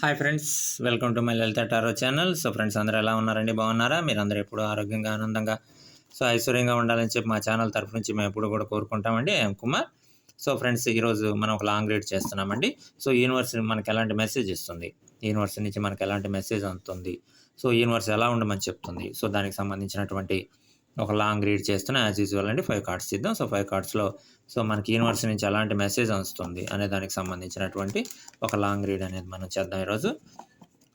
Hi friends welcome to my Lalitha tarot channel. So friends అందరూ ఎలా ఉన్నారండి? బాగున్నారా? మీరు అందరూ ఎప్పుడు ఆరోగ్యంగా ఆనందంగా సో ఐశ్వర్యంగా ఉండాలని చెప్పి మా ఛానల్ తరఫు నుంచి మేము ఎప్పుడు కూడా కోరుకుంటామండి. ఎం కుమార్. సో ఫ్రెండ్స్ ఈరోజు మనం ఒక లాంగ్ రీడ్ చేస్తున్నామండి. సో యూనివర్స్ మనకి ఎలాంటి మెసేజ్ ఇస్తుంది? యూనివర్స్ నుంచి మనకి ఎలాంటి మెసేజ్ అందుతుంది? సో యూనివర్స్ ఎలా ఉండమని చెప్తుంది? సో దానికి సంబంధించినటువంటి ఒక లాంగ్ రీడ్ చేస్తున్నా యాజ్ యూజువల్ అండి. ఫైవ్ కార్డ్స్ ఇద్దాం సో ఫైవ్ కార్డ్స్లో సో మనకి యూనివర్స్ నుంచి ఎలాంటి మెసేజ్ వస్తుంది అనే దానికి సంబంధించినటువంటి ఒక లాంగ్ రీడ్ అనేది మనం చేద్దాం ఈరోజు.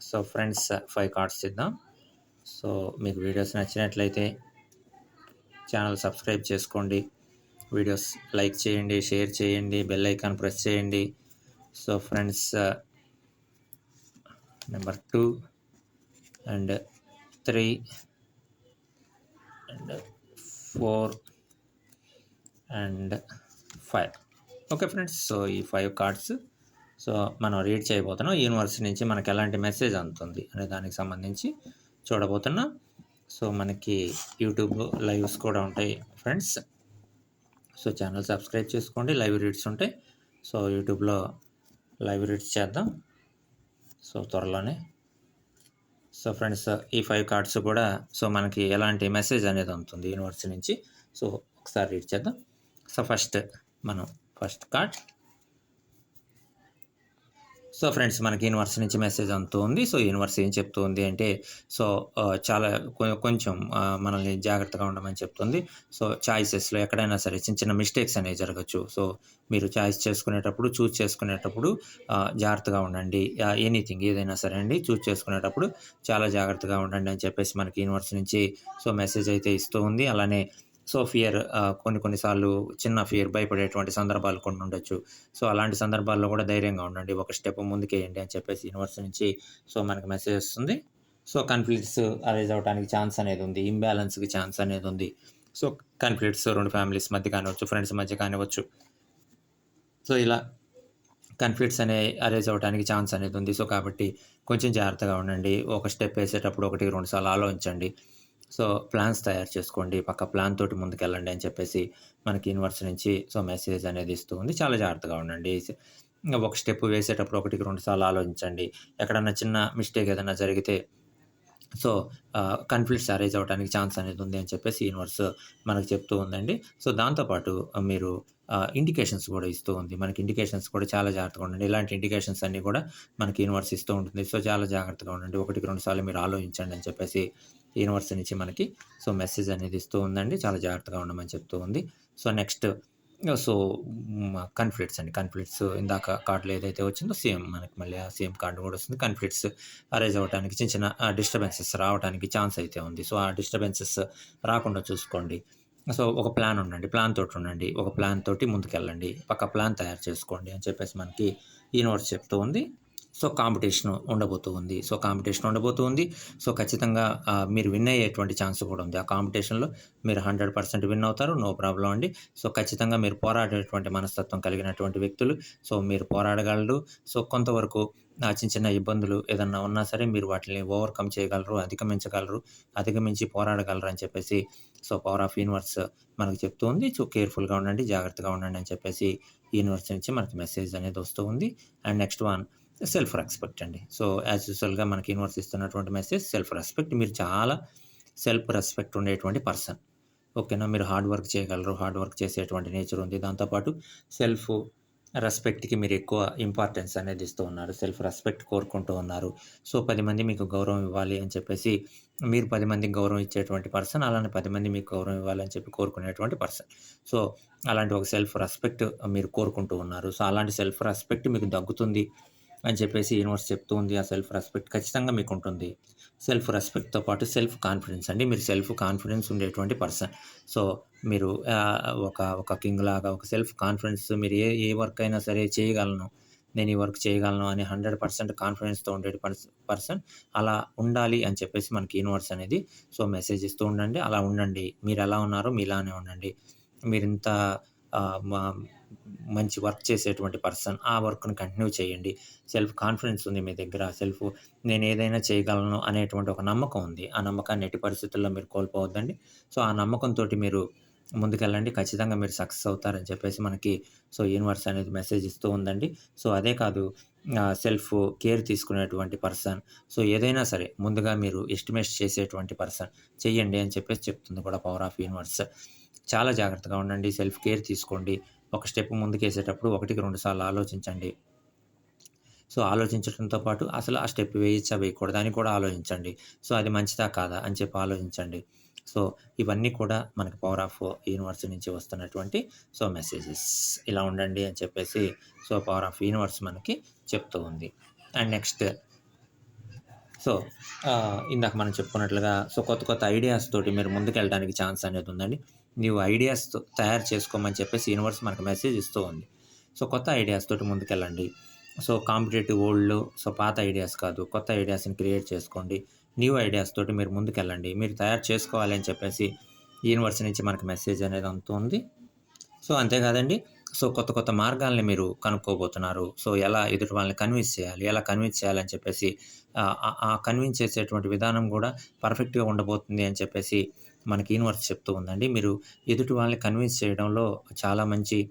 సో ఫ్రెండ్స్ ఫైవ్ కార్డ్స్ ఇద్దాం సో మీకు వీడియోస్ నచ్చినట్లయితే ఛానల్ సబ్స్క్రైబ్ చేసుకోండి. వీడియోస్ లైక్ చేయండి షేర్ చేయండి బెల్ ఐకాన్ ప్రెస్ చేయండి. So friends number two and three and four and five okay friends so ఈ ఫైవ్ కార్డ్స్ సో మనం రీడ్ చేయబోతున్నాం. యూనివర్సిటీ నుంచి మనకి ఎలాంటి మెసేజ్ అందుతుంది అనే దానికి సంబంధించి చూడబోతున్నాం. సో మనకి యూట్యూబ్ లైవ్స్ కూడా ఉంటాయి ఫ్రెండ్స్ సో ఛానల్ సబ్స్క్రైబ్ చేసుకోండి లైవ్ రీడ్స్ ఉంటాయి. సో యూట్యూబ్లో లైవ్ రీడ్స్ చేద్దాం. సో త్వరలోనే సో ఫ్రెండ్స్ ఈ ఫైవ్ కార్డ్స్ కూడా సో మనకి ఎలాంటి మెసేజ్ అనేది ఉంటుంది యూనివర్స్ నుంచి. సో ఒకసారి రీడ్ చేద్దాం. సో ఫస్ట్ మనం ఫస్ట్ కార్డ్ సో ఫ్రెండ్స్ మనకి యూనివర్స్ నుంచి మెసేజ్ అంతూ ఉంది సో యూనివర్స్ ఏం చెప్తూ ఉంది అంటే సో చాలా కొ- కొంచెం మనల్ని జాగ్రత్తగా ఉండమని చెప్తుంది. సో చాయిసెస్లో ఎక్కడైనా సరే చిన్న చిన్న మిస్టేక్స్ అనేవి జరగచ్చు. సో మీరు చాయిస్ చేసుకునేటప్పుడు చూస్ చేసుకునేటప్పుడు జాగ్రత్తగా ఉండండి. ఎనీథింగ్ ఏదైనా సరే అండి చూస్ చేసుకునేటప్పుడు చాలా జాగ్రత్తగా ఉండండి అని చెప్పేసి మనకి యూనివర్స్ నుంచి సో మెసేజ్ అయితే ఇస్తూ ఉంది అలానే సో ఫియర్ కొన్ని కొన్నిసార్లు చిన్న ఫియర్ భయపడేటువంటి సందర్భాలు కొన్ని ఉండొచ్చు. సో అలాంటి సందర్భాల్లో కూడా ధైర్యంగా ఉండండి. ఒక స్టెప్ ముందుకేయండి అని చెప్పేసి యూనివర్స్ నుంచి సో మనకి మెసేజ్ వస్తుంది. సో కన్ఫ్లిక్ట్స్ అరేజ్ అవడానికి ఛాన్స్ అనేది ఉంది. ఇంబ్యాలెన్స్కి ఛాన్స్ అనేది ఉంది. సో కన్ఫ్లిక్ట్స్ రెండు ఫ్యామిలీస్ మధ్య కానివచ్చు ఫ్రెండ్స్ మధ్య కానివచ్చు సో ఇలా కన్ఫ్లిక్ట్స్ అనే అరేజ్ అవ్వడానికి ఛాన్స్ అనేది ఉంది. సో కాబట్టి కొంచెం జాగ్రత్తగా ఉండండి. ఒక స్టెప్ వేసేటప్పుడు ఒకటి రెండు సార్లు ఆలోచించండి. సో ప్లాన్స్ తయారు చేసుకోండి. పక్క ప్లాన్ తోటి ముందుకెళ్ళండి అని చెప్పేసి మనకి యూనివర్సిటీ నుంచి సో మెసేజ్ అనేది ఇస్తూ ఉంది. చాలా జాగ్రత్తగా ఉండండి. ఇంకా ఒక స్టెప్ వేసేటప్పుడు ఒకటికి రెండు సార్లు ఆలోచించండి. ఎక్కడన్నా చిన్న మిస్టేక్ ఏదైనా జరిగితే సో కన్ఫ్లిక్ట్స్ అరేజ్ అవడానికి ఛాన్స్ అనేది ఉంది అని చెప్పేసి యూనివర్స్ మనకు చెప్తూ ఉందండి. సో దాంతోపాటు మీరు ఇండికేషన్స్ కూడా ఇస్తూ ఉంది. మనకి ఇండికేషన్స్ కూడా చాలా జాగ్రత్తగా ఉండండి. ఇలాంటి ఇండికేషన్స్ అన్నీ కూడా మనకి యూనివర్స్ ఇస్తూ ఉంటుంది. సో చాలా జాగ్రత్తగా ఉండండి. ఒకటికి రెండు సార్లు మీరు ఆలోచించండి అని చెప్పేసి యూనివర్స్ నుంచి మనకి సో మెసేజ్ అనేది ఇస్తూ ఉందండి. చాలా జాగ్రత్తగా ఉండమని చెప్తూ ఉంది. సో నెక్స్ట్ సో కన్ఫ్లిక్ట్స్ అండి. కన్ఫ్లిక్ట్స్ ఇందాక కార్డులో ఏదైతే వచ్చిందో సేమ్ మనకి మళ్ళీ ఆ సేమ్ కార్డు కూడా వస్తుంది. కన్ఫ్లిక్ట్స్ అరైజ్ అవ్వడానికి చిన్న చిన్న డిస్టర్బెన్సెస్ రావడానికి ఛాన్స్ అయితే ఉంది. సో ఆ డిస్టర్బెన్సెస్ రాకుండా చూసుకోండి. సో ఒక ప్లాన్ ఉండండి. ప్లాన్ తోటి ఉండండి. ఒక ప్లాన్ తోటి ముందుకెళ్ళండి. పక్క ప్లాన్ తయారు చేసుకోండి అని చెప్పేసి మనకి నోట్స్ చెప్తూ ఉంది. సో కాంపిటీషన్ ఉండబోతూ ఉంది. సో కాంపిటీషన్ ఉండబోతూ ఉంది. సో ఖచ్చితంగా మీరు విన్ అయ్యేటువంటి ఛాన్స్ కూడా ఉంది. ఆ కాంపిటీషన్లో మీరు హండ్రెడ్ పర్సెంట్ విన్ అవుతారు. నో ప్రాబ్లం అండి. సో ఖచ్చితంగా మీరు పోరాడేటువంటి మనస్తత్వం కలిగినటువంటి వ్యక్తులు. సో మీరు పోరాడగలరు. సో కొంతవరకు ఆ చిన్న చిన్న ఇబ్బందులు ఏదన్నా ఉన్నా సరే మీరు వాటిని ఓవర్కమ్ చేయగలరు అధిగమించగలరు అధిగమించి పోరాడగలరు అని చెప్పేసి సో పవర్ ఆఫ్ యూనివర్స్ మనకు చెప్తూ ఉంది. సో కేర్ఫుల్గా ఉండండి జాగ్రత్తగా ఉండండి అని చెప్పేసి యూనివర్స్ నుంచి మనకి మెసేజ్ అనేది వస్తూ ఉంది. And next one self respect అండి. సో యాజ్ యూజువల్గా మనకి యూనివర్స్ ఇస్తున్నటువంటి మెసేజ్ సెల్ఫ్ రెస్పెక్ట్ మీరు చాలా సెల్ఫ్ రెస్పెక్ట్ ఉండేటువంటి పర్సన్. ఓకేనా? మీరు హార్డ్ వర్క్ చేయగలరు హార్డ్ వర్క్ చేసేటువంటి నేచర్ ఉంది. దాంతోపాటు సెల్ఫ్ రెస్పెక్ట్కి మీరు ఎక్కువ ఇంపార్టెన్స్ అనేది ఇస్తూ ఉన్నారు. సెల్ఫ్ రెస్పెక్ట్ కోరుకుంటూ ఉన్నారు. సో పది మంది మీకు గౌరవం ఇవ్వాలి అని చెప్పేసి మీరు పది మందికి గౌరవం ఇచ్చేటువంటి పర్సన్ అలానే పది మంది మీకు గౌరవం ఇవ్వాలని చెప్పి కోరుకునేటువంటి పర్సన్. సో అలాంటి ఒక సెల్ఫ్ రెస్పెక్ట్ మీరు కోరుకుంటూ ఉన్నారు. సో అలాంటి సెల్ఫ్ రెస్పెక్ట్ మీకు దగ్గుతుంది. అని చెప్పేసి యూనివర్స్ చెప్తూ ఉంది. ఆ సెల్ఫ్ రెస్పెక్ట్ ఖచ్చితంగా మీకు ఉంటుంది సెల్ఫ్ రెస్పెక్ట్తో పాటు సెల్ఫ్ కాన్ఫిడెన్స్ అండి. మీరు సెల్ఫ్ కాన్ఫిడెన్స్ ఉండేటువంటి పర్సన్ సో మీరు ఒక ఒక కింగ్ లాగా ఒక సెల్ఫ్ కాన్ఫిడెన్స్ మీరు ఏ ఏ వర్క్ అయినా సరే చేయగలను. నేను ఈ వర్క్ చేయగలను అని హండ్రెడ్ పర్సెంట్ కాన్ఫిడెన్స్తో ఉండే పర్సన్ అలా ఉండాలి అని చెప్పేసి మనకి యూనివర్స్ అనేది సో మెసేజ్ ఇస్తూ ఉండండి. అలా ఉండండి. మీరు ఎలా ఉన్నారో మీలానే ఉండండి. మీరు ఇంత మా- మంచి వర్క్ చేసేటువంటి పర్సన్ ఆ వర్క్ను కంటిన్యూ చేయండి. సెల్ఫ్ కాన్ఫిడెన్స్ ఉంది మీ దగ్గర సెల్ఫ్ నేను ఏదైనా చేయగలను అనేటువంటి ఒక నమ్మకం ఉంది. ఆ నమ్మకాన్ని ఎట్టి పరిస్థితుల్లో మీరు కోల్పోవద్దండి. సో ఆ నమ్మకంతో మీరు ముందుకెళ్ళండి. ఖచ్చితంగా మీరు సక్సెస్ అవుతారని చెప్పేసి మనకి సో యూనివర్స్ అనేది మెసేజ్ ఇస్తూ ఉందండి. సో అదే కాదు సెల్ఫ్ కేర్ తీసుకునేటువంటి పర్సన్. సో ఏదైనా సరే ముందుగా మీరు ఎస్టిమేట్ చేసేటువంటి పర్సన్ చెయ్యండి అని చెప్పేసి చెప్తుంది కూడా పవర్ ఆఫ్ యూనివర్స్. చాలా జాగ్రత్తగా ఉండండి సెల్ఫ్ కేర్ తీసుకోండి. ఒక స్టెప్ ముందుకేసేటప్పుడు ఒకటికి రెండు సార్లు ఆలోచించండి. సో ఆలోచించడంతో పాటు అసలు ఆ స్టెప్ వేయచ్చా వేయకూడదు అని కూడా ఆలోచించండి. సో అది మంచిదా కాదా అని చెప్పి ఆలోచించండి. సో ఇవన్నీ కూడా మనకి పవర్ ఆఫ్ యూనివర్స్ నుంచి వస్తున్నటువంటి సో మెసేజెస్ ఇలా ఉండండి అని చెప్పేసి సో పవర్ ఆఫ్ యూనివర్స్ మనకి చెప్తూ ఉంది. అండ్ నెక్స్ట్ సో ఇందాక మనం చెప్పుకున్నట్లుగా సో కొత్త కొత్త ఐడియాస్ తోటి మీరు ముందుకు వెళ్ళడానికి ఛాన్స్ అనేది ఉందండి. నీవు ఐడియాస్ తయారు చేసుకోమని చెప్పేసి యూనివర్స్ మనకు మెసేజ్ ఇస్తూ ఉంది. సో కొత్త ఐడియాస్ తోటి ముందుకెళ్ళండి. సో కాంపిటేటివ్ ఓల్డ్ సో పాత ఐడియాస్ కాదు కొత్త ఐడియాస్ని క్రియేట్ చేసుకోండి. న్యూ ఐడియాస్ తోటి మీరు ముందుకెళ్ళండి. మీరు తయారు చేసుకోవాలి అని చెప్పేసి యూనివర్స్ నుంచి మనకి మెసేజ్ అనేది అందుతుంది. సో అంతేకాదండి. సో కొత్త కొత్త మార్గాల్ని మీరు కనుక్కోబోతున్నారు. సో ఎలా ఎదుటి వాళ్ళని కన్విన్స్ చేయాలి? ఎలా కన్విన్స్ చేయాలని చెప్పేసి ఆ- ఆ కన్విన్స్ చేసేటువంటి విధానం కూడా పర్ఫెక్ట్గా ఉండబోతుంది అని చెప్పేసి మనకి యూనివర్స్ చెప్తూ ఉందండి. మీరు ఎదుటి వాళ్ళని కన్విన్స్ చేయడంలో చాలా మంచి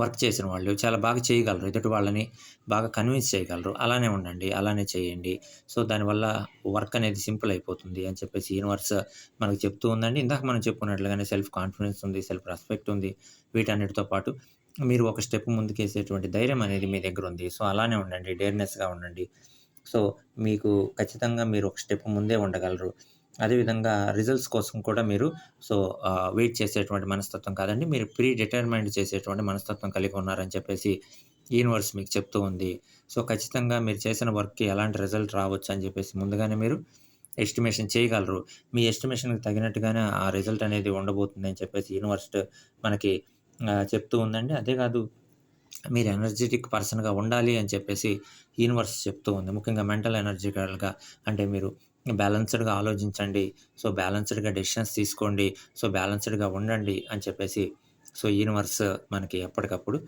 వర్క్ చేసిన వాళ్ళు చాలా బాగా చేయగలరు. ఎదుటి వాళ్ళని బాగా కన్విన్స్ చేయగలరు. అలానే ఉండండి అలానే చేయండి. సో దానివల్ల వర్క్ అనేది సింపుల్ అయిపోతుంది అని చెప్పేసి యూనివర్స్ మనకు చెప్తూ ఉందండి. ఇందాక మనం చెప్పుకున్నట్లుగానే సెల్ఫ్ కాన్ఫిడెన్స్ ఉంది సెల్ఫ్ రెస్పెక్ట్ ఉంది. వీటన్నిటితో పాటు మీరు ఒక స్టెప్ ముందుకేసేటువంటి ధైర్యం అనేది మీ దగ్గర ఉంది. సో అలానే ఉండండి డేర్నెస్గా ఉండండి. సో మీకు ఖచ్చితంగా మీరు ఒక స్టెప్ ముందే ఉండగలరు. అదేవిధంగా రిజల్ట్స్ కోసం కూడా మీరు సో వెయిట్ చేసేటువంటి మనస్తత్వం కాదండి. మీరు ప్రీ డిటర్మైండ్ చేసేటువంటి మనస్తత్వం కలిగి ఉన్నారని చెప్పేసి యూనివర్స్ మీకు చెప్తూ ఉంది. సో ఖచ్చితంగా మీరు చేసిన వర్క్కి ఎలాంటి రిజల్ట్ రావచ్చు అని చెప్పేసి ముందుగానే మీరు ఎస్టిమేషన్ చేయగలరు. మీ ఎస్టిమేషన్కి తగినట్టుగానే ఆ రిజల్ట్ అనేది ఉండబోతుంది అని చెప్పేసి యూనివర్స్ మనకి చెప్తూ ఉందండి. అదే కాదు మీరు ఎనర్జెటిక్ పర్సన్గా ఉండాలి అని చెప్పేసి యూనివర్స్ చెప్తూ ఉంది. ముఖ్యంగా మెంటల్ ఎనర్జికల్గా అంటే మీరు బ్యాలెన్స్డ్గా ఆలోచించండి. సో బ్యాలెన్స్డ్గా డెసిషన్స్ తీసుకోండి. సో బ్యాలెన్స్డ్గా ఉండండి అని చెప్పేసి సో యూనివర్స్ మనకి ఎప్పటికప్పుడు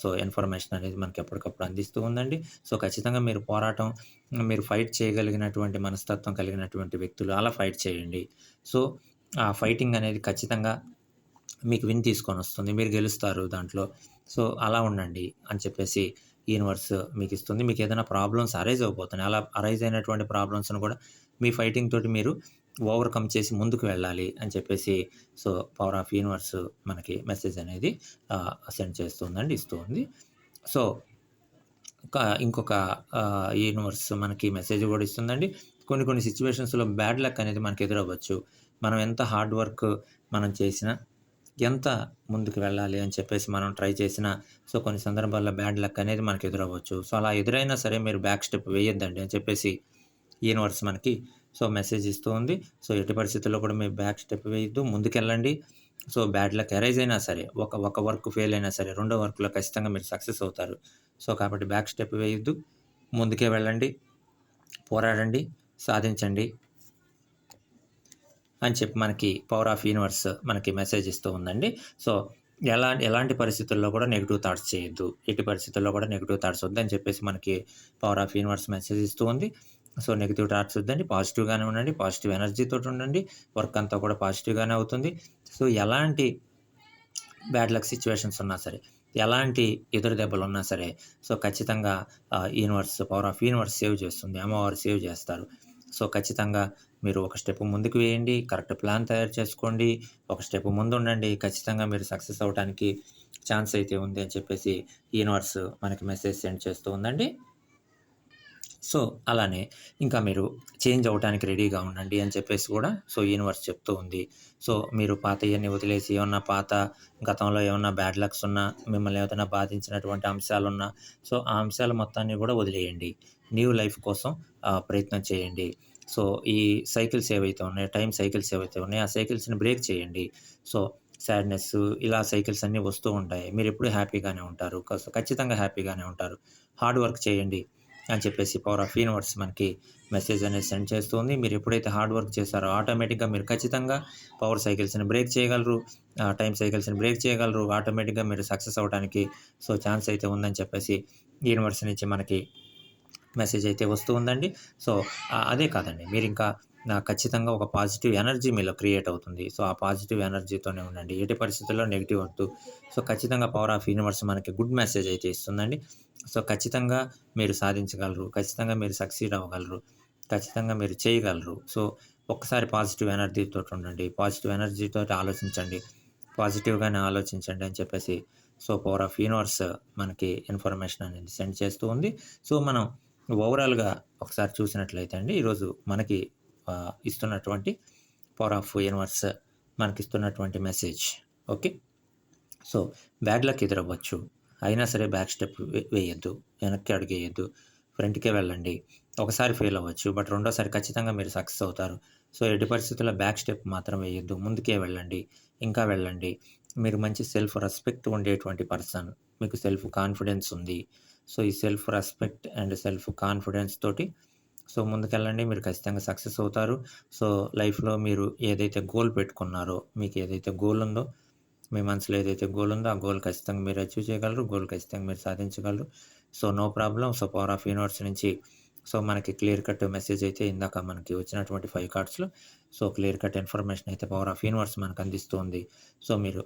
సో ఇన్ఫర్మేషన్ అనేది మనకి ఎప్పటికప్పుడు అందిస్తూ ఉందండి. సో ఖచ్చితంగా మీరు పోరాటం మీరు ఫైట్ చేయగలిగినటువంటి మనస్తత్వం కలిగినటువంటి వ్యక్తులు అలా ఫైట్ చేయండి. సో ఆ ఫైటింగ్ అనేది ఖచ్చితంగా మీకు విన్ తీసుకొని వస్తుంది. మీరు గెలుస్తారు దాంట్లో. సో అలా ఉండండి అని చెప్పేసి యూనివర్స్ మీకు ఇస్తుంది. మీకు ఏదైనా ప్రాబ్లమ్స్ అరైజ్ అయిపోతున్నాయి అలా అరైజ్ అయినటువంటి ప్రాబ్లమ్స్ని కూడా మీ ఫైటింగ్ తోటి మీరు ఓవర్కమ్ చేసి ముందుకు వెళ్ళాలి అని చెప్పేసి సో పవర్ ఆఫ్ యూనివర్స్ మనకి మెసేజ్ అనేది సెండ్ చేస్తుందండి ఇస్తుంది. సో ఇంకొక యూనివర్స్ మనకి మెసేజ్ కూడా ఇస్తుందండి. కొన్ని కొన్ని సిచ్యువేషన్స్లో బ్యాడ్ లక్ అనేది మనకి ఎదురవ్వచ్చు. మనం ఎంత హార్డ్ వర్క్ మనం చేసినా ఎంత ముందుకు వెళ్ళాలి అని చెప్పేసి మనం ట్రై చేసినా సో కొన్ని సందర్భాల్లో బ్యాడ్ లక్ అనేది మనకు ఎదురవ్వచ్చు. సో అలా ఎదురైనా సరే మీరు బ్యాక్ స్టెప్ వేయొద్దండి అని చెప్పేసి యూనివర్స్ మనకి. సో మెసేజ్ ఇస్తూ ఉంది. సో ఎట్టి పరిస్థితుల్లో కూడా మీరు బ్యాక్ స్టెప్ వేయద్దు. ముందుకెళ్ళండి. సో బ్యాడ్ లక్ ఎరైజ్ అయినా సరే ఒక ఒక వర్క్ ఫెయిల్ అయినా సరే రెండో వర్క్లో ఖచ్చితంగా మీరు సక్సెస్ అవుతారు. సో కాబట్టి బ్యాక్ స్టెప్ వేయొద్దు. ముందుకే వెళ్ళండి. పోరాడండి. సాధించండి. అని చెప్పి మనకి పవర్ ఆఫ్ యూనివర్స్ మనకి మెసేజ్ ఇస్తూ ఉందండి. సో ఎలా ఎలాంటి పరిస్థితుల్లో కూడా నెగిటివ్ థాట్స్ చేయొద్దు. ఎట్టి పరిస్థితుల్లో కూడా నెగిటివ్ థాట్స్ వద్దని చెప్పేసి మనకి పవర్ ఆఫ్ యూనివర్స్ మెసేజ్ ఇస్తూ ఉంది. సో నెగిటివ్ థాట్స్ వద్దండి. పాజిటివ్గానే ఉండండి. పాజిటివ్ ఎనర్జీతో ఉండండి. వర్క్ అంతా కూడా పాజిటివ్గానే అవుతుంది. సో ఎలాంటి బ్యాడ్ లక్ సిచ్యువేషన్స్ ఉన్నా సరే ఎలాంటి ఎదురు దెబ్బలు ఉన్నా సరే సో ఖచ్చితంగా universe power of universe save చేస్తుంది. అమ్మవారు సేవ్ చేస్తారు. సో ఖచ్చితంగా మీరు ఒక స్టెప్ ముందుకు వేయండి. కరెక్ట్ ప్లాన్ తయారు చేసుకోండి. ఒక స్టెప్ ముందు ఉండండి. ఖచ్చితంగా మీరు సక్సెస్ అవ్వడానికి ఛాన్స్ అయితే ఉంది అని చెప్పేసి యూనివర్స్ మనకి మెసేజ్ సెండ్ చేస్తూ ఉందండి. సో అలానే ఇంకా మీరు చేంజ్ అవ్వడానికి రెడీగా ఉండండి అని చెప్పేసి కూడా సో యూనివర్స్ చెప్తూ ఉంది. సో మీరు పాత ఇవన్నీ వదిలేసి ఏమన్నా పాత గతంలో ఏమన్నా బ్యాడ్ లక్స్ ఉన్నా మిమ్మల్ని ఏదైనా బాధించినటువంటి అంశాలు ఉన్నా సో ఆ అంశాలు మొత్తాన్ని కూడా వదిలేయండి. న్యూ లైఫ్ కోసం ప్రయత్నం చేయండి. సో ఈ సైకిల్స్ ఏవైతే ఉన్నాయో టైం సైకిల్స్ ఏవైతే ఉన్నాయో ఆ సైకిల్స్ని బ్రేక్ చేయండి. సో సాడ్నెస్ ఇలా సైకిల్స్ అన్నీ వస్తూ ఉంటాయి. మీరు ఎప్పుడు హ్యాపీగానే ఉంటారు. ఖచ్చితంగా హ్యాపీగానే ఉంటారు. హార్డ్ వర్క్ చేయండి. అని చెప్పేసి పవర్ ఆఫ్ యూనివర్స్ మనకి మెసేజ్ అనేది సెండ్ చేస్తుంది. మీరు ఎప్పుడైతే హార్డ్ వర్క్ చేస్తారో ఆటోమేటిక్గా మీరు ఖచ్చితంగా పవర్ సైకిల్స్ని బ్రేక్ చేయగలరు. టైం సైకిల్స్ని బ్రేక్ చేయగలరు. ఆటోమేటిక్గా మీరు సక్సెస్ అవ్వడానికి సో ఛాన్స్ అయితే ఉందని చెప్పేసి యూనివర్స్ నుంచి మనకి మెసేజ్ అయితే వస్తూ ఉందండి. సో అదే కాదండి. మీరు ఇంకా నా ఖచ్చితంగా ఒక పాజిటివ్ ఎనర్జీ మీలో క్రియేట్ అవుతుంది. సో ఆ పాజిటివ్ ఎనర్జీతోనే ఉండండి. ఎట్టి పరిస్థితుల్లో నెగిటివ్ వద్దు. సో ఖచ్చితంగా పవర్ ఆఫ్ యూనివర్స్ మనకి గుడ్ మెసేజ్ అయితే ఇస్తుందండి. సో ఖచ్చితంగా మీరు సాధించగలరు. ఖచ్చితంగా మీరు సక్సీడ్ అవ్వగలరు. ఖచ్చితంగా మీరు చేయగలరు. సో ఒక్కసారి పాజిటివ్ ఎనర్జీతో ఉండండి. పాజిటివ్ ఎనర్జీతో ఆలోచించండి. పాజిటివ్గానే ఆలోచించండి అని చెప్పేసి సో పవర్ ఆఫ్ యూనివర్స్ మనకి ఇన్ఫర్మేషన్ అనేది సెండ్ చేస్తూ ఉంది. సో మనం ఓవరాల్గా ఒకసారి చూసినట్లయితే అండి ఈరోజు మనకి ఇస్తున్నటువంటి పవర్ ఆఫ్ యూనివర్స్ మనకి ఇస్తున్నటువంటి message okay so bad luck ఎదురవ్వచ్చు. అయినా సరే బ్యాక్ స్టెప్ వేయొద్దు వెనక్కి అడిగేయద్దు ఫ్రంట్కే వెళ్ళండి. ఒకసారి ఫెయిల్ అవ్వచ్చు బట్ రెండోసారి ఖచ్చితంగా మీరు సక్సెస్ అవుతారు. సో ఎట్టి పరిస్థితుల్లో బ్యాక్ స్టెప్ మాత్రం వేయొద్దు ముందుకే వెళ్ళండి ఇంకా వెళ్ళండి. మీరు మంచి సెల్ఫ్ రెస్పెక్ట్ ఉండేటువంటి పర్సన్ మీకు సెల్ఫ్ కాన్ఫిడెన్స్ ఉంది. సో ఈ self respect and self confidence తోటి సో ముందుకెళ్ళండి మీరు ఖచ్చితంగా సక్సెస్ అవుతారు. సో లైఫ్లో మీరు ఏదైతే గోల్ పెట్టుకున్నారో మీకు ఏదైతే గోల్ ఉందో మీ మనసులో ఏదైతే గోల్ ఉందో ఆ గోల్ ఖచ్చితంగా మీరు అచీవ్ చేయగలరు గోల్ ఖచ్చితంగా మీరు సాధించగలరు. So no problem so power of universe నుంచి సో మనకి క్లియర్ కట్ మెసేజ్ అయితే ఇందాక మనకి వచ్చినటువంటి ఫైవ్ కార్డ్స్లో సో క్లియర్ కట్ ఇన్ఫర్మేషన్ అయితే పవర్ ఆఫ్ యూనివర్స్ మనకు అందిస్తుంది. సో మీరు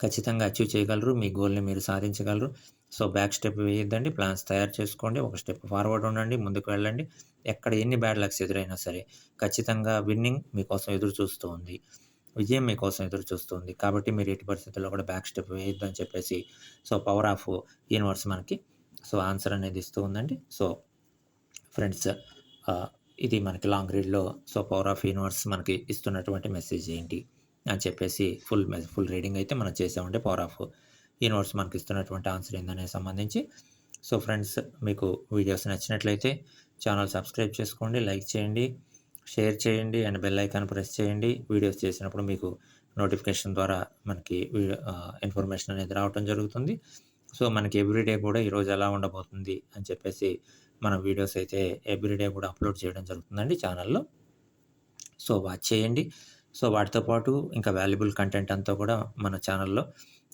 ఖచ్చితంగా అచీవ్ చేయగలరు మీ గోల్ని మీరు సాధించగలరు. సో బ్యాక్ స్టెప్ వేయొద్దండి ప్లాన్స్ తయారు చేసుకోండి ఒక స్టెప్ ఫార్వర్డ్ ఉండండి ముందుకు వెళ్ళండి. ఎక్కడ ఎన్ని బ్యాడ్ లక్స్ ఎదురైనా సరే ఖచ్చితంగా విన్నింగ్ మీకోసం ఎదురు చూస్తూ ఉంది విజయం మీకోసం ఎదురు చూస్తుంది కాబట్టి మీరు ఎట్టి పరిస్థితుల్లో కూడా బ్యాక్ స్టెప్ వేయొద్దని చెప్పేసి సో పవర్ ఆఫ్ యూనివర్స్ మనకి సో ఆన్సర్ అనేది ఇస్తూ ఉందండి. సో ఫ్రెండ్స్ ఇది మనకి లాంగ్ రీడ్లో సో పవర్ ఆఫ్ యూనివర్స్ మనకి ఇస్తున్నటువంటి మెసేజ్ ఏంటి అని చెప్పేసి ఫుల్ ఫుల్ రీడింగ్ అయితే మనం చేసామంటే పవర్ ఆఫ్ యూనివర్స్ మనకి ఇస్తున్నటువంటి ఆన్సర్ ఏందనే సంబంధించి. సో ఫ్రెండ్స్ మీకు వీడియోస్ నచ్చినట్లయితే ఛానల్ సబ్స్క్రైబ్ చేసుకోండి లైక్ చేయండి. షేర్ చేయండి అండ్ బెల్ ఐకాన్ ప్రెస్ చేయండి. వీడియోస్ చేసినప్పుడు మీకు నోటిఫికేషన్ ద్వారా మనకి ఇన్ఫర్మేషన్ అనేది రావటం జరుగుతుంది. సో మనకి ఎవ్రీడే కూడా ఈరోజు ఎలా ఉండబోతుంది అని చెప్పేసి మన వీడియోస్ అయితే ఎవ్రీడే కూడా అప్లోడ్ చేయడం జరుగుతుందండి ఛానల్లో. సో వాచ్ చేయండి. సో వాటితో పాటు ఇంకా వాల్యుబుల్ కంటెంట్ అంతా కూడా మన ఛానల్లో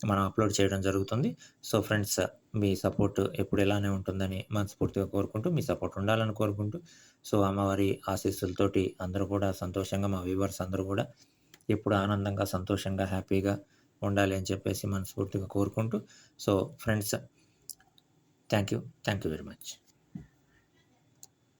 మనం అప్లోడ్ చేయడం జరుగుతుంది. సో ఫ్రెండ్స్ మీ సపోర్ట్ ఎప్పుడు ఇలానే ఉంటుందని మనస్ఫూర్తిగా కోరుకుంటూ మీ సపోర్ట్ ఉండాలని కోరుకుంటూ సో అమ్మవారి ఆశీస్సులతోటి అందరూ కూడా సంతోషంగా మా వ్యూవర్స్ అందరూ కూడా ఎప్పుడు ఆనందంగా సంతోషంగా హ్యాపీగా ఉండాలి అని చెప్పేసి మనస్ఫూర్తిగా కోరుకుంటూ so friends thank you. Thank you very much.